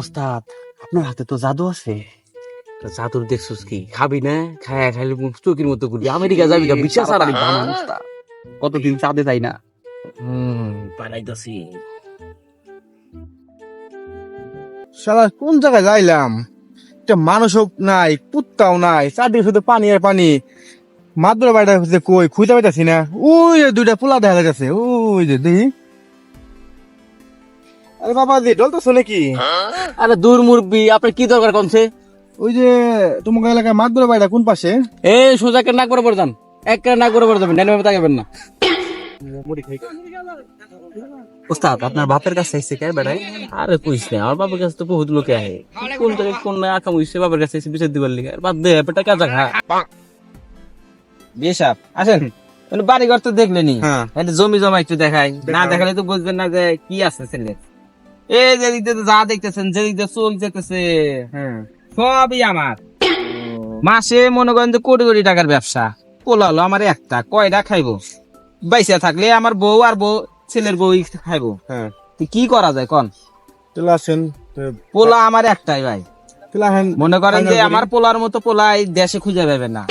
ওস্তাদ আপনার হাতে তো জাদু আছে। তা চাতুর কি? খাবি না? খায়া খাইলে চকির মতো করবি আমেরিকা যাবি গা বিশ্বাস আর আমি কতদিন চাঁদে যাই না? হুম পালাইতাছি শালা কোন জায়গায় যাইলাম? একটা মানুষও নাই কুত্তাও নাই চারদিকে শুধু পানি আর পানি। মাদ্র বাড়িটা কই খুঁজে পাইতাছি না। ওই যে দুইটা পোলা দেখা যাচ্ছে ওই যে দেখি। আরে বাবা দি ডল তো শোনে কি? আরে দূর মুরব্বি আপনার কি দরকার কমছে? ওই যে তোমাকে এলাকায় মাদ্র বাড়িটা কোন পাশে? এ সোজা একটা নাক বরাবর যান। এক কার নাক বরাবর যাবেন ডাইনে তাকাবেন না। ওস্তাদ আপনার বাপের কাছে এসে কে বেড়াই আরে কইস না আমার বাবার কাছে তো বহুত লোকে আহে। কোন থেকে কোন না আকাম হইছে বাবার কাছে এসে বিচার দিবার লিগে। আর বাদ দে পেটা কাজা খা। বিয়ে সাহেব আসেন। মানে বাড়ি ঘর তো দেখলেনি হ্যাঁ। জমি জমা একটু দেখাই। না দেখালে তো বুঝবেন না যে কি আছে ছেলে এই যে দিক যা দেখতেছেন যে দিক চোখ যেতেছে হ্যাঁ সবই আমার। মাসে মনে করেন যে কোটি কোটি টাকার ব্যবসা। পোলা হলো আমার একটা কয়টা খাইবো? বাইসা থাকলে আমার বউ আর বউ ছেলের বউ খাইবো। হ্যাঁ। কি করা যায় কন? চলে পোলা আমার একটাই ভাই। চলে মনে করেন যে আমার পোলার মতো পোলা এই দেশে খুঁজে পাবে না।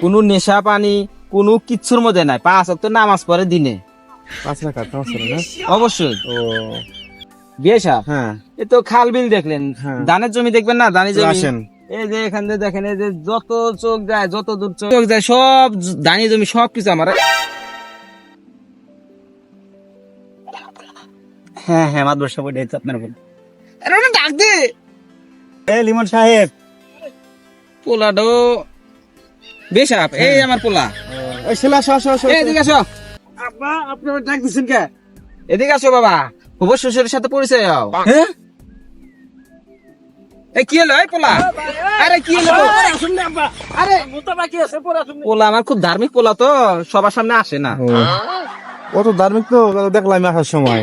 কোনো নেশা পানি কোনো কিচ্ছুর মধ্যে নাই। পাঁচ অক্ট নামাজ পড়ে দিনে। পাঁচ অবশ্যই। ও। বিয়ে সাহেব হ্যাঁ। এ তো খাল বিল দেখলেন। হ্যাঁ। ধানের জমি দেখবেন না? ধানের জমি আসেন এই যে এখান থেকে দেখেন এই যে যত চোখ যায় যত দূর চোখ যায় সব ধানি জমি সব কিছু আমার। হ্যাঁ হ্যাঁ মাদবর ওইটাই তো আপনার বল আরে ওটা ডাক দে। এ লিমন সাহেব। পোলাডো। সাহেব এই আমার পোলা। এই ছেলে আসো আসো আসো এদিকে আসো। আব্বা আপনি ডাক দিচ্ছেন কে? এদিকে আসো বাবা। হুবর শ্বশুরের সাথে পরিচয় হও। হ্যাঁ? এই কি হলো? পোলা। আরে কি হলো? আরে। পোলা আমার খুব ধার্মিক পোলা তো সবার সামনে আসে না। ও। ও তো ধার্মিক তো দেখলাম আসার সময়।